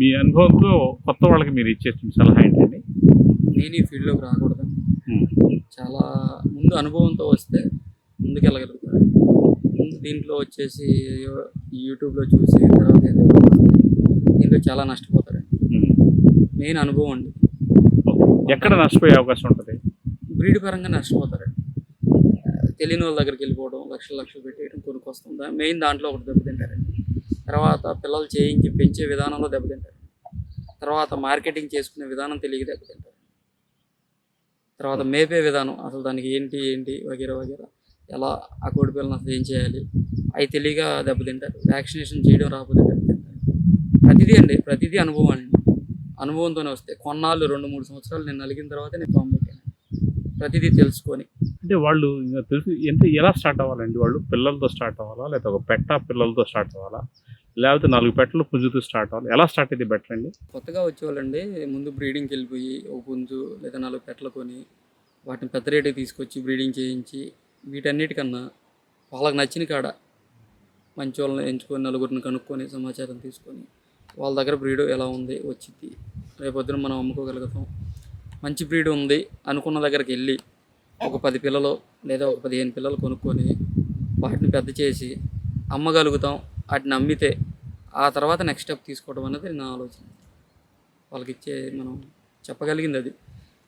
మీ అనుభవంతో కొత్త వాళ్ళకి మీరు ఇచ్చే సలహా ఏంటండి? నేను ఈ ఫీల్డ్లోకి రాకూడదు. ఉమ్. చాలా ముందు అనుభవంతో వస్తే ముందుకెళ్ళగలుగుతారు. ముందు దీంట్లో వచ్చేసి యూట్యూబ్లో చూసి తర్వాత ఏదో వస్తే దీంట్లో చాలా నష్టపోతారండి ఉమ్. మెయిన్ అనుభవం అండి. ఎక్కడ నష్టపోయే అవకాశం ఉంటుంది? బ్రీడ్ పరంగా నష్టపోతారండి తెలియని వాళ్ళ దగ్గరికి వెళ్ళిపోవడం లక్షలు లక్షలు పెట్టేయడం కొనుక్కొస్తుందా మెయిన్ దాంట్లో ఒకటి దెబ్బతింటారండి. తర్వాత పిల్లలు చేయించి పెంచే విధానంలో దెబ్బతింటారు. తర్వాత మార్కెటింగ్ చేసుకునే విధానం తెలియక దెబ్బతింటారు. తర్వాత మేపే విధానం అసలు దానికి ఏంటి ఏంటి వగేరా వగేరా ఎలా ఆ కోడి పిల్లలు అసలు ఏం చేయాలి అవి తెలియక దెబ్బతింటారు. వ్యాక్సినేషన్ చేయడం రాకపోతే దెబ్బతింటారు. ప్రతిదీ అండి ప్రతిదీ అనుభవం అండి. అనుభవంతోనే వస్తాయి. కొన్నాళ్ళు రెండు మూడు సంవత్సరాలు నేను నలిగిన తర్వాత నేను ఫామ్ పెట్టాను. ప్రతిదీ తెలుసుకొని. అంటే వాళ్ళు ఇంకా తెలుసు ఎంత ఎలా స్టార్ట్ అవ్వాలండి వాళ్ళు? పిల్లలతో స్టార్ట్ అవ్వాలా? లేకపోతే ఒక పెట్ట పిల్లలతో స్టార్ట్ అవ్వాలా? లేకపోతే నాలుగు పెట్టలు పుంజుతూ స్టార్ట్ అవ్వాలి. ఎలా స్టార్ట్ అయితే బెటర్ అండి? కొత్తగా వచ్చేవాళ్ళండి ముందు బ్రీడింగ్కి వెళ్ళిపోయి ఒక పుంజు లేదా నాలుగు పెట్టలు కొని వాటిని పెద్ద రేటుకి తీసుకొచ్చి బ్రీడింగ్ చేయించి వీటన్నిటికన్నా వాళ్ళకి నచ్చిన కాడ మంచి వాళ్ళని ఎంచుకొని నలుగురిని కనుక్కొని సమాచారం తీసుకొని వాళ్ళ దగ్గర బ్రీడ్ ఎలా ఉంది వచ్చింది రేపొద్దున మనం అమ్ముకోగలుగుతాం. మంచి బ్రీడ్ ఉంది అనుకున్న దగ్గరికి వెళ్ళి ఒక పది పిల్లలు లేదా ఒక పదిహేను పిల్లలు కొనుక్కొని వాటిని పెద్ద చేసి అమ్మగలుగుతాం. వాటిని అమ్మితే ఆ తర్వాత నెక్స్ట్ స్టెప్ తీసుకోవడం అనేది నా ఆలోచన. వాళ్ళకి ఇచ్చే మనం చెప్పగలిగింది అది.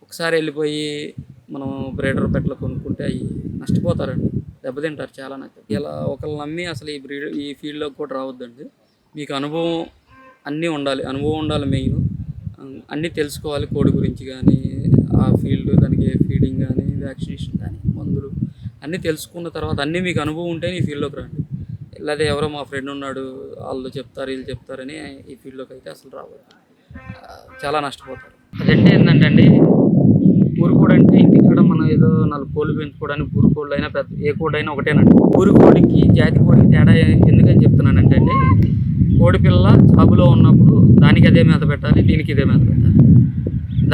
ఒకసారి వెళ్ళిపోయి మనం బ్రీడర్ పెట్టలు కొనుక్కుంటే అవి నష్టపోతారండి. దెబ్బతింటారు చాలా నాకు. ఇలా ఒకళ్ళు నమ్మి అసలు ఈ బ్రీడ్ ఈ ఫీల్డ్లోకి కూడా రావద్దండి. మీకు అనుభవం అన్నీ ఉండాలి. అనుభవం ఉండాలి మెయిన్. అన్నీ తెలుసుకోవాలి కోడి గురించి కానీ ఆ ఫీల్డ్ దానికి ఫీడింగ్ కానీ వ్యాక్సినేషన్ కానీ మందులు అన్నీ తెలుసుకున్న తర్వాత అన్నీ మీకు అనుభవం ఉంటే ఈ ఫీల్డ్లోకి రండి. లేదా ఎవరో మా ఫ్రెండ్ ఉన్నాడు వాళ్ళు చెప్తారు వీళ్ళు చెప్తారని ఈ ఫీల్డ్లోకి అయితే అసలు రావద్దు. చాలా నష్టపోతారు. అదంటే ఏంటంటే అండి ఊరుకోడు అంటే ఇంటికాడ మనం ఏదో నాలుగు కోళ్ళు పెంచుకోవడానికి ఊరు కోళ్ళు అయినా పెద్ద ఏ కోడి అయినా ఒకటేనండి. ఊరు కోడికి జాతి కోడికి తేడా ఎందుకని చెప్తున్నానంటే అండి కోడి పిల్ల ఉన్నప్పుడు దానికి అదే మేత పెట్టాలి దీనికి ఇదే మేత పెట్టాలి.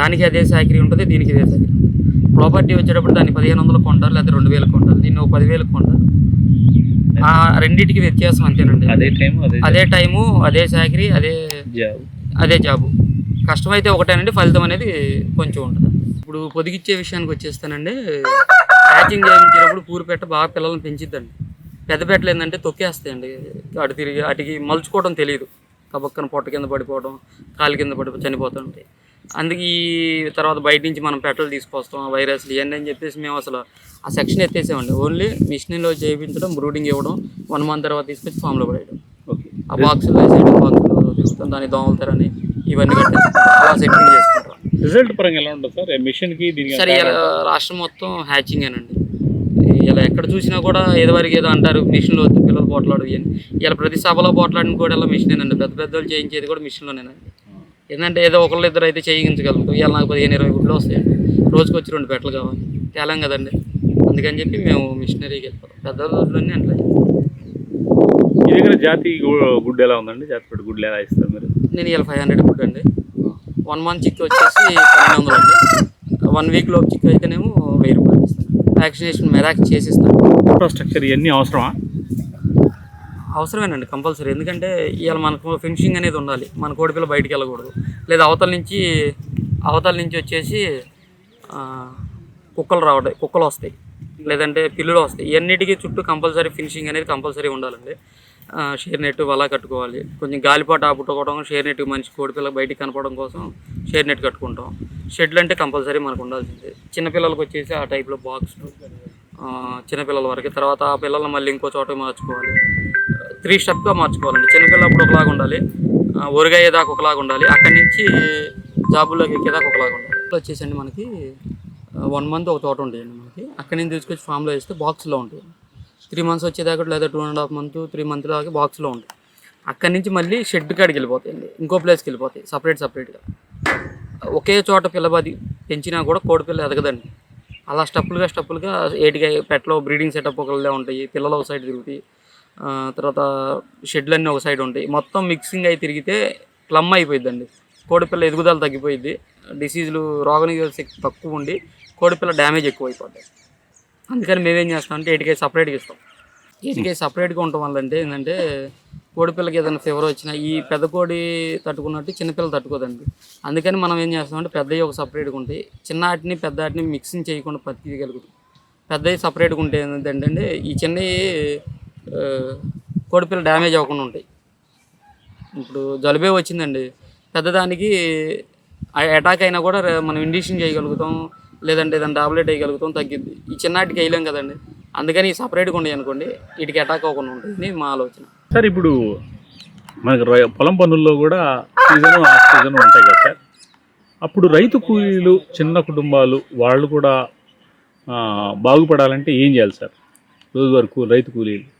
దానికి అదే సాకిరీ ఉంటుంది దీనికి ఇదే సాకిరీ ప్రాపర్టీ వచ్చేటప్పుడు దాన్ని పదిహేను వందలు కొంటారు లేదా రెండు వేలకు కొంటారు దీన్ని ఒక పదివేలకు కొంటారు. రెండింటికి వ్యత్యాసం అంతేనండి. అదే టైం అదే అదే టైము అదే సాకిరీ అదే అదే జాబు కష్టమైతే ఒకటేనండి ఫలితం అనేది కొంచెం ఉంటుంది. ఇప్పుడు పొదిగిచ్చే విషయానికి వచ్చేస్తానండి. ప్యాచింగ్ చేయించినప్పుడు పూరి పెట్ట బాగా పిల్లల్ని పెంచిద్దండి. పెద్ద పెట్టలు ఏంటంటే తొక్కేస్తాయండి. అటు తిరిగి అటుకి మలుచుకోవడం తెలియదు. కబక్కన పొట్ట కింద పడిపోవడం కాలు కింద పడి చనిపోతుంటాయి అందుకే ఈ తర్వాత బయట నుంచి మనం పెట్టలు తీసుకొస్తాం వైరస్లు ఇవన్నీ అని చెప్పేసి మేము అసలు ఆ సెక్షన్ ఎత్తేసామండి. ఓన్లీ మిషనరీలో చేయించడం బ్రూడింగ్ ఇవ్వడం వన్ మంత్ తర్వాత తీసుకొచ్చి ఫామ్లో పడేయడం. ఆ బాక్సులు వేసేయడం బాక్సులు తిరుగుతాం దాని దోమలతరని ఇవన్నీ కట్టేసుకుంటాం అలా సెట్టింగ్ చేసుకుంటాం. రిజల్ట్ పరంగా ఎలా ఉంటుంది సార్? మిషన్కి దీనికి సరే రాష్ట్రం మొత్తం హ్యాచింగ్ అనండి ఇలా ఎక్కడ చూసినా కూడా ఏదో వరకు ఏదో అంటారు మిషన్లో పిల్లలు పోట్లాడు ఇలా ప్రతి సభలో పోట్లాడిన కూడా ఇలా మిషనేనండి. పెద్ద పెద్దలు చేయించేది కూడా మిషన్లోనేనండి. ఏంటంటే ఏదో ఒకళ్ళు ఇద్దరు అయితే చేయించగలుగుతాం. ఇవాళ నాకు పదిహేను ఇరవై గుడ్లు వస్తాయండి రోజుకి వచ్చి రెండు పెట్టలు కావాలి. తేలాం కదండి. అందుకని చెప్పి మేము మిషనరీకి వెళ్ళిపోతాం పెద్ద రోజులన్నీ అట్లా. మీ దగ్గర జాతి గుడ్డు ఎలా ఉందండి? జాతి పెట్టి గుడ్లు ఎలా ఇస్తారు మీరు? నేను ఇలా ఫైవ్ హండ్రెడ్ గుడ్ అండి. వన్ మంత్ చిక్ వచ్చేసి పన్నెండు వందలు అండి. వన్ వీక్ లోపు చిక్ అయితేనేమో వెయ్యి రూపాయలు ఇస్తాను. వ్యాక్సినేషన్ మెరాక్ చేసిస్తాను. ఇన్ఫ్రాస్ట్రక్చర్ ఇవన్నీ అవసరమా? అవసరమేనండి కంపల్సరీ. ఎందుకంటే ఇవాళ మనకు ఫినిషింగ్ అనేది ఉండాలి. మన కోడిపిల్ల బయటికి వెళ్ళకూడదు. లేదా అవతల నుంచి అవతల నుంచి వచ్చేసి కుక్కలు రావడం కుక్కలు వస్తాయి. లేదంటే పిల్లులు వస్తాయి. ఇవన్నిటికీ చుట్టూ కంపల్సరీ ఫినిషింగ్ అనేది కంపల్సరీ ఉండాలండి. షేర్ నెట్ అలా కట్టుకోవాలి. కొంచెం గాలిపాట ఆపుట్టుకోవడం షేర్ నెట్ మంచి కోడిపిల్ల బయటికి కనపడడం కోసం షేర్ నెట్ కట్టుకుంటాం. షెడ్లు అంటే కంపల్సరీ మనకు ఉండాల్సిందే. చిన్నపిల్లలకు వచ్చేసి ఆ టైప్లో బాక్స్ చిన్నపిల్లల వరకు. తర్వాత ఆ పిల్లల్ని మళ్ళీ ఇంకో చోట మార్చుకోవాలి. త్రీ స్టెప్గా మార్చుకోవాలండి. చిన్నపిల్లప్పుడు ఒకలాగా ఉండాలి. ఆ, ఒకలాగా ఉండాలి. అక్కడి నుంచి జాబుల్లోకి ఎక్కేదాకా ఒకలాగా ఉండాలి. వచ్చేసండి మనకి వన్ మంత్ ఒక తోట ఉండేయండి మనకి. అక్కడి నుంచి తీసుకొచ్చి ఫామ్లో వేస్తే బాక్స్లో ఉంటాయి. త్రీ మంత్స్ వచ్చేదాకా లేదా two and half month three month దాకా బాక్స్లో ఉంటాయి. అక్కడి నుంచి మళ్ళీ షెడ్ కాడికి వెళ్ళిపోతాయండి. ఇంకో ప్లేస్కి వెళ్ళిపోతాయి సపరేట్ సపరేట్గా ఒకే చోట పిల్లబది పెంచినా కూడా కోడి పిల్ల ఎదగదండి. అలా స్టెప్పులుగా స్టెప్పులుగా ఏటిగా పెట్టలో బ్రీడింగ్ సెటప్ ఒకళ్ళే ఉంటాయి. పిల్లలు ఒక సైడ్ తిరుగుతాయి. తర్వాత షెడ్లు అన్నీ ఒక సైడ్ ఉంటాయి. మొత్తం మిక్సింగ్ అయి తిరిగితే ప్లమ్ అయిపోయిందండి కోడిపిల్ల ఎదుగుదల తగ్గిపోయింది డిసీజులు రోగనిరోధక శక్తి తక్కువ ఉండి కోడిపిల్ల డ్యామేజ్ ఎక్కువ అయిపోతాయి అందుకని మేమేం చేస్తాం అంటే ఏటికై సపరేట్గా ఇస్తాం. ఏటికై సపరేట్గా ఉండటం వల్ల అంటే ఏంటంటే కోడిపిల్లకి ఏదైనా ఫీవర్ వచ్చినా ఈ పెద్ద కోడి తట్టుకున్నట్టు చిన్నపిల్ల తట్టుకోదండి. అందుకని మనం ఏం చేస్తామంటే పెద్దవి ఒక సపరేట్గా ఉంటాయి. చిన్న వాటిని పెద్ద వాటిని మిక్సింగ్ చేయకుండా పత్తి పెద్దవి సపరేట్గా ఉంటే ఏంటంటే ఈ చిన్నవి కోడిపిల్ల డ్యామేజ్ అవ్వకుండా ఉంటాయి. ఇప్పుడు జలుబే వచ్చిందండి. పెద్దదానికి అటాక్ అయినా కూడా మనం ఇండిషన్ చేయగలుగుతాం లేదంటే దాని టాబ్లెట్ వేయగలుగుతాం తగ్గిద్ది. ఈ చిన్నటికి వేయలేం కదండి. అందుకని సపరేట్గా ఉండేవి అనుకోండి వీటికి అటాక్ అవ్వకుండా ఉంటుంది మా ఆలోచన. సార్ ఇప్పుడు మనకి రై- పొలం పనుల్లో కూడా సీజన్ సీజన్ ఉంటాయి కదా సార్. అప్పుడు రైతు కూలీలు చిన్న కుటుంబాలు వాళ్ళు కూడా బాగుపడాలంటే ఏం చేయాలి సార్? రోజువారి రైతు కూలీలు.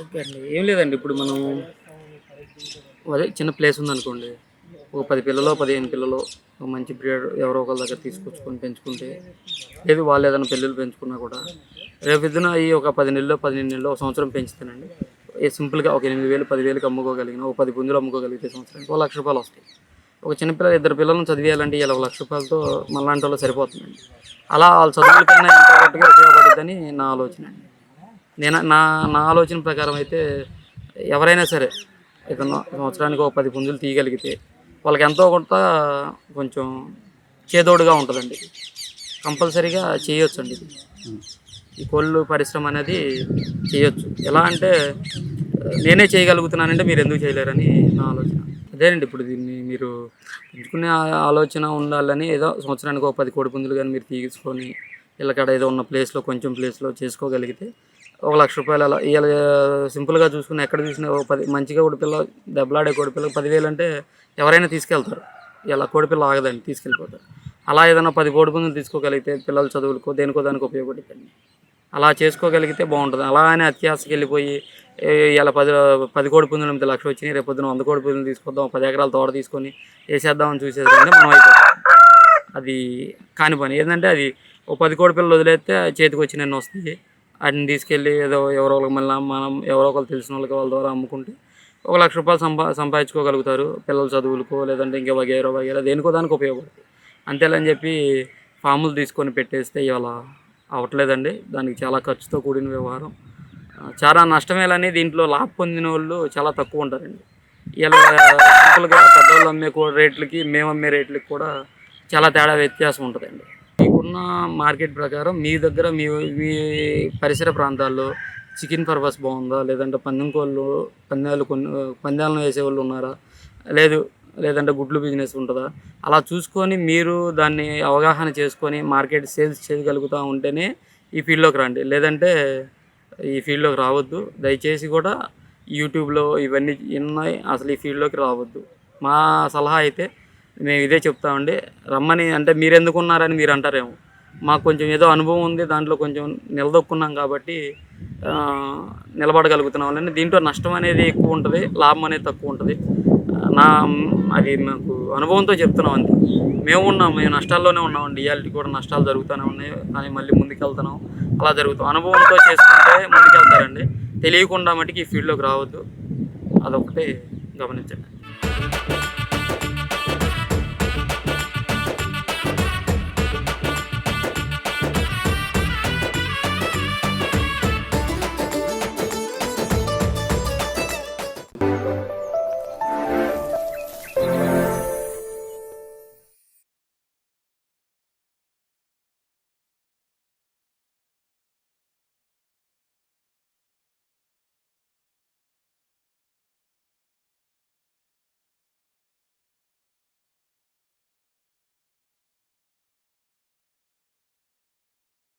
ఓకే అండి. ఏం లేదండి ఇప్పుడు మనం అదే చిన్న ప్లేస్ ఉందనుకోండి. ఒక పది పిల్లలో పదిహేను పిల్లలో ఒక మంచి బ్రీడ్ ఎవరో ఒకరి దగ్గర తీసుకొచ్చుకొని పెంచుకుంటే లేదు వాళ్ళు ఏదైనా పిల్లలు పెంచుకున్నా కూడా రేపు ఇద్దరు అయ్యి ఒక పది నెలలో పదిహేను నెలలో ఒక సంవత్సరం పెంచుతానండి ఏ సింపుల్గా ఒక ఎనిమిది వేలు పదివేలకు అమ్ముకోగలిగిన ఒక పది పుంజులు అమ్ముకోగలిగితే సంవత్సరానికి ఒక లక్ష రూపాయలు వస్తాయి. ఒక చిన్నపిల్లలు ఇద్దరు పిల్లలను చదివేయాలంటే ఇలా ఒక లక్ష రూపాయలతో మళ్ళాంటి వాళ్ళు సరిపోతుందండి. అలా వాళ్ళు చదువులకైనా ఎంతో ఉపయోగపడుతుందని నా ఆలోచన అండి. నేను నా నా ఆలోచన ప్రకారం అయితే ఎవరైనా సరే ఏదన్నా సంవత్సరానికి ఒక పది పుంజులు తీయగలిగితే వాళ్ళకి ఎంతో కొంత కొంచెం చేదోడుగా ఉంటుందండి. కంపల్సరీగా చేయొచ్చు అండి ఇది. ఈ కోళ్ళు పరిశ్రమ అనేది చేయొచ్చు. ఎలా అంటే నేనే చేయగలుగుతున్నానంటే మీరు ఎందుకు చేయలేరని నా ఆలోచన. అదేనండి ఇప్పుడు దీన్ని మీరు పెంచుకునే ఆలోచన ఉండాలని ఏదో సంవత్సరానికి ఒక పది కోడి పుంజులు కానీ మీరు తీసుకొని ఇళ్ళకాడ ఏదో ఉన్న ప్లేస్లో కొంచెం ప్లేస్లో చేసుకోగలిగితే ఒక లక్ష రూపాయలు అలా ఇవాళ సింపుల్గా చూసుకుని ఎక్కడ చూసినా ఒక పది మంచిగా కోడిపిల్ల దెబ్బలాడే కోడిపిల్ల పదివేలు అంటే ఎవరైనా తీసుకెళ్తారు. ఇలా కోడిపిల్ల ఆగదండి తీసుకెళ్ళిపోతారు. అలా ఏదైనా పది కోడి పుంజులు తీసుకోగలిగితే పిల్లల చదువులకో దేనికో దానికి ఉపయోగపడుతుంది. అలా చేసుకోగలిగితే బాగుంటుంది. అలా అని అత్యాశకి వెళ్ళిపోయి ఇలా పది పది కోడి పుంజులు ఎనిమిది లక్షలు వచ్చినాయి రేపు పొద్దున వంద కోడి పుంజులు తీసుకొద్దాం పది ఎకరాల తోట తీసుకొని వేసేద్దామని చూసేదంటే మనం అయిపోతాం. అది కాని పని. ఏంటంటే అది ఒక పది కోడి పిల్లలు వదిలేస్తే చేతికి వచ్చిన నిన్న వస్తాయి. వాటిని తీసుకెళ్ళి ఏదో ఎవరో ఒకరికి మళ్ళీ మనం ఎవరో ఒకరు తెలిసిన వాళ్ళకి వాళ్ళ ద్వారా అమ్ముకుంటే ఒక లక్ష రూపాయలు సంపా సంపాదించుకోగలుగుతారు పిల్లల చదువులకో లేదంటే ఇంకా వగేరో వగేరా దేనికో దానికి ఉపయోగపడుతుంది. అంతేలని చెప్పి ఫాములు తీసుకొని పెట్టేస్తే ఇవాళ అవ్వట్లేదండి. దానికి చాలా ఖర్చుతో కూడిన వ్యవహారం. చాలా నష్టమేలని దీంట్లో లాభ పొందిన వాళ్ళు చాలా తక్కువ ఉంటారండి. ఇలా సింపుల్గా పెద్దవాళ్ళు అమ్మే రేట్లకి మేము అమ్మే రేట్లకి కూడా చాలా తేడా వ్యత్యాసం ఉంటుందండి. ఉన్న మార్కెట్ ప్రకారం మీ దగ్గర మీ మీ పరిసర ప్రాంతాల్లో చికెన్ పర్పస్ బాగుందా? లేదంటే పందెం కోళ్ళు పందాలు కొన్ని పందాలను వేసే వాళ్ళు ఉన్నారా? లేదు లేదంటే గుడ్లు బిజినెస్ ఉంటుందా? అలా చూసుకొని మీరు దాన్ని అవగాహన చేసుకొని మార్కెట్ సేల్స్ చేయగలుగుతూ ఉంటేనే ఈ ఫీల్డ్లోకి రండి. లేదంటే ఈ ఫీల్డ్లోకి రావద్దు. దయచేసి కూడా యూట్యూబ్లో ఇవన్నీ ఉన్నాయి. అసలు ఈ ఫీల్డ్లోకి రావద్దు. మా సలహా అయితే మేము ఇదే చెప్తామండి రమ్మని అంటే మీరు ఎందుకున్నారని మీరు అంటారేమో మాకు కొంచెం ఏదో అనుభవం ఉంది దాంట్లో కొంచెం నిలదొక్కున్నాం కాబట్టి నిలబడగలుగుతున్నాం అండి దీంట్లో నష్టం అనేది ఎక్కువ ఉంటుంది లాభం అనేది తక్కువ ఉంటుంది. నా అది మాకు అనుభవంతో చెప్తున్నాం అంతే. మేము ఉన్నాం మేము నష్టాల్లోనే ఉన్నామండి ఇవాళ కూడా నష్టాలు జరుగుతూనే ఉన్నాయి కానీ మళ్ళీ ముందుకెళ్తున్నాం. అలా జరుగుతాం. అనుభవంతో చేసుకుంటే ముందుకెళ్తారండి. తెలియకుండా మటుకు ఈ ఫీల్డ్లోకి రావద్దు. అదొకటి గమనించండి.